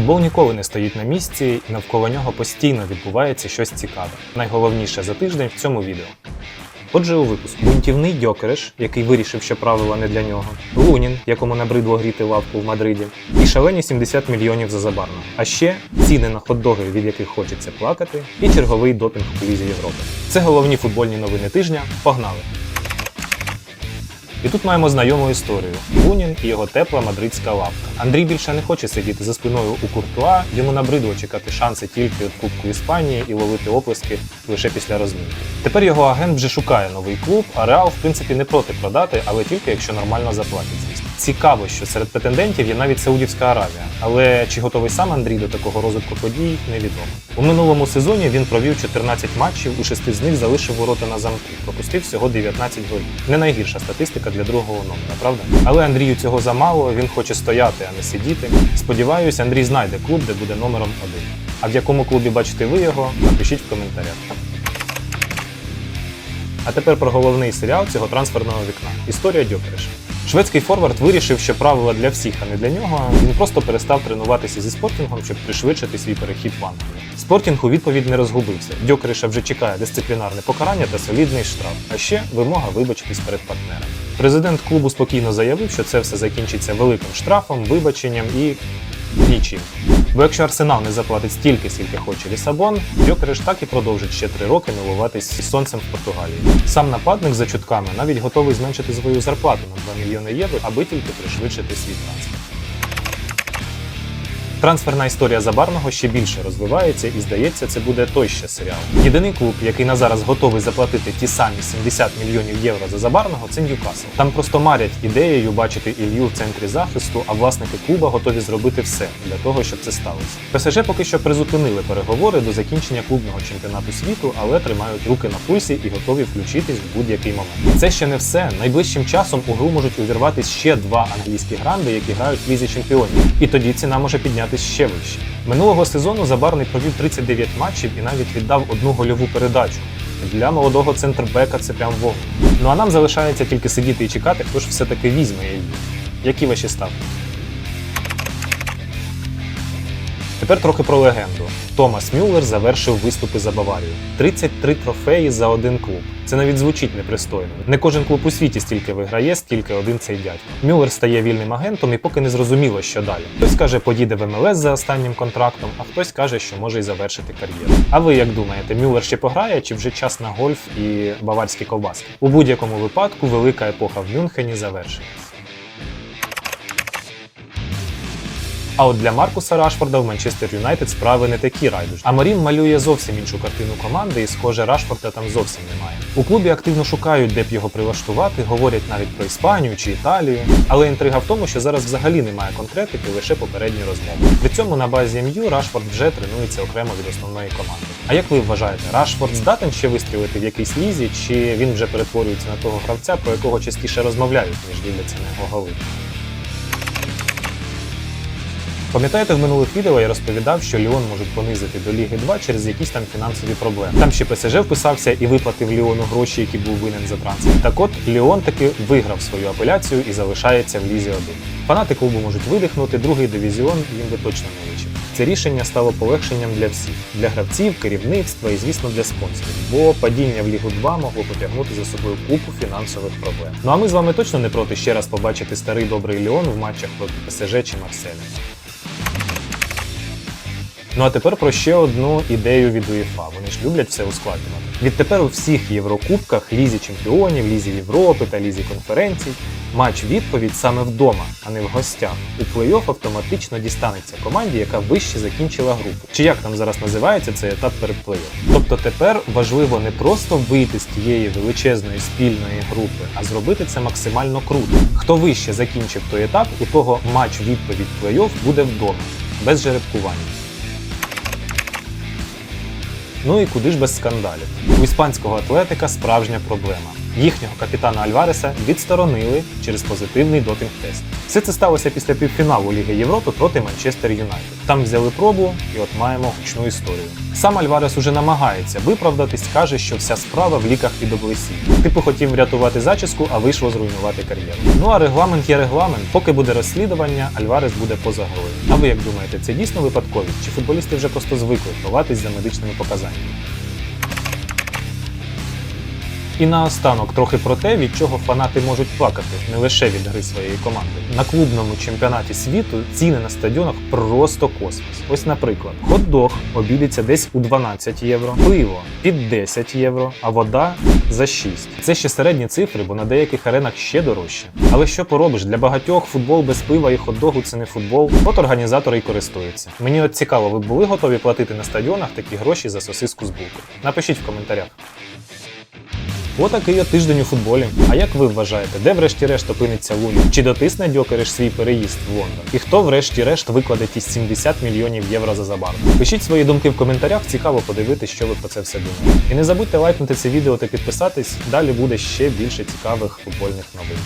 Футбол ніколи не стоїть на місці, і навколо нього постійно відбувається щось цікаве. Найголовніше за тиждень в цьому відео. Отже, у випуску бунтівний Дьокереш, який вирішив, що правила не для нього, Лунін, якому набридло гріти лавку в Мадриді, і шалені 70 мільйонів за забарно. А ще ціни на хот-доги, від яких хочеться плакати, і черговий допінг у Лізі Європи. Це головні футбольні новини тижня. Погнали! І тут маємо знайому історію: Лунін і його тепла мадридська лавка. Андрій більше не хоче сидіти за спиною у Куртуа, йому набридло чекати шанси тільки від Кубку Іспанії і ловити оплески лише після розмінки. Тепер його агент вже шукає новий клуб, а Реал, в принципі, не проти продати, але тільки якщо нормально заплатять. Цікаво, що серед претендентів є навіть Саудівська Аравія, але чи готовий сам Андрій до такого розвитку подій, невідомо. У минулому сезоні він провів 14 матчів, у шести з них залишив ворота на замку, пропустив всього 19 голів. Не найгірша статистика для другого номера, правда? Але Андрію цього замало, він хоче стояти, а не сидіти. Сподіваюсь, Андрій знайде клуб, де буде номером один. А в якому клубі бачите ви його, напишіть в коментарях. А тепер про головний серіал цього трансферного вікна історія Дьокереша. Шведський форвард вирішив, що правила для всіх, а не для нього. Він просто перестав тренуватися зі спортінгом, щоб пришвидшити свій перехід в Англію. Спортінг у відповідь не розгубився. Дьокриша вже чекає дисциплінарне покарання та солідний штраф, а ще вимога вибачитись перед партнером. Президент клубу спокійно заявив, що це все закінчиться великим штрафом, вибаченням і нічим. Бо якщо Арсенал не заплатить стільки, скільки хоче Лісабон, Йокериш так і продовжить ще три роки милуватись сонцем в Португалії. Сам нападник за чутками навіть готовий зменшити свою зарплату на 2 мільйони євро, аби тільки пришвидшити свій трансфер. Трансферна історія Забарного ще більше розвивається, і здається, це буде той ще серіал. Єдиний клуб, який на зараз готовий заплатити ті самі 70 мільйонів євро за Забарного, це Ньюкасл. Там просто марять ідеєю бачити Ілью в центрі захисту, а власники клуба готові зробити все для того, щоб це сталося. ПСЖ поки що призупинили переговори до закінчення клубного чемпіонату світу, але тримають руки на пульсі і готові включитись в будь-який момент. Це ще не все. Найближчим часом у гру можуть увірватись ще два англійські гранди, які грають в лізі чемпіонів. І тоді ціна може піднятися ще вище. Минулого сезону Забарний провів 39 матчів і навіть віддав одну гольову передачу. Для молодого центрбека це прям вогонь. Ну а нам залишається тільки сидіти і чекати, хто ж все-таки візьме її. Які ваші ставки? Тепер трохи про легенду. Томас Мюллер завершив виступи за Баварію. 33 трофеї за один клуб. Це навіть звучить непристойно. Не кожен клуб у світі стільки виграє, скільки один цей дядько. Мюллер стає вільним агентом і поки не зрозуміло, що далі. Хтось каже, поїде в МЛС за останнім контрактом, а хтось каже, що може й завершити кар'єру. А ви як думаєте, Мюллер ще пограє, чи вже час на гольф і баварські ковбаски? У будь-якому випадку велика епоха в Мюнхені завершилась. А от для Маркуса Рашфорда в Манчестер Юнайтед справи не такі райдужні. А Морін малює зовсім іншу картину команди, і схоже, Рашфорда там зовсім немає. У клубі активно шукають, де б його прилаштувати, говорять навіть про Іспанію чи Італію. Але інтрига в тому, що зараз взагалі немає конкретики, лише попередні розмови. При цьому на базі МЮ Рашфорд вже тренується окремо від основної команди. А як ви вважаєте, Рашфорд здатен ще вистрілити в якійсь лізі, чи він вже перетворюється на того гравця, про якого частіше розмовляють, ніж дивляться на його голи? Пам'ятаєте, в минулих відео я розповідав, що Ліон можуть понизити до Ліги 2 через якісь там фінансові проблеми. Там ще ПСЖ вписався і виплатив Ліону гроші, які був винен за трансфер. Так от Ліон таки виграв свою апеляцію і залишається в Лізі 1. Фанати клубу можуть видихнути, другий дивізіон їм би точно не личив. Це рішення стало полегшенням для всіх для гравців, керівництва і, звісно, для спонсорів, бо падіння в Лігу 2 могло потягнути за собою купу фінансових проблем. Ну а ми з вами точно не проти ще раз побачити старий добрий Ліон в матчах проти ПСЖ чи Марселя. Ну а тепер про ще одну ідею від УЄФА. Вони ж люблять все ускладнювати. Відтепер у всіх Єврокубках, Лізі Чемпіонів, Лізі Європи та Лізі конференцій матч відповідь саме вдома, а не в гостях. У плей-офф автоматично дістанеться команді, яка вище закінчила групу. Чи як там зараз називається цей етап перед плей-офф. Тобто тепер важливо не просто вийти з тієї величезної спільної групи, а зробити це максимально круто. Хто вище закінчив той етап, у того матч відповідь плей-офф буде вдома, без жеребкування. Ну і куди ж без скандалів? У іспанського атлетика справжня проблема. Їхнього капітана Альвареса відсторонили через позитивний допінг-тест. Все це сталося після півфіналу Ліги Європи проти Манчестер Юнайтед. Там взяли пробу, і от маємо гучну історію. Сам Альварес уже намагається виправдатись, каже, що вся справа в ліках від облесів. Типу хотів врятувати зачіску, а вийшло зруйнувати кар'єру. Ну а регламент є регламент. Поки буде розслідування, Альварес буде поза грою. А ви як думаєте, це дійсно випадковість? Чи футболісти вже просто звикли ховатись за медичними показаннями? І наостанок трохи про те, від чого фанати можуть плакати не лише від гри своєї команди. На клубному чемпіонаті світу ціни на стадіонах просто космос. Ось, наприклад, хот-дог обійдеться десь у 12 євро, пиво під 10 євро, а вода за 6. Це ще середні цифри, бо на деяких аренах ще дорожче. Але що поробиш, для багатьох футбол без пива і хот-догу це не футбол. От організатори і користуються. Мені от цікаво, ви були готові платити на стадіонах такі гроші за сосиску з булкою? Напишіть в коментарях. Отакий от тиждень у футболі. А як ви вважаєте, де врешті-решт опиниться Луні? Чи дотисне Дьокереш свій переїзд в Лондон? І хто врешті-решт викладе ті 70 мільйонів євро за забар? Пишіть свої думки в коментарях, цікаво подивитися, що ви про це все думаєте. І не забудьте лайкнути це відео та підписатись. Далі буде ще більше цікавих футбольних новин.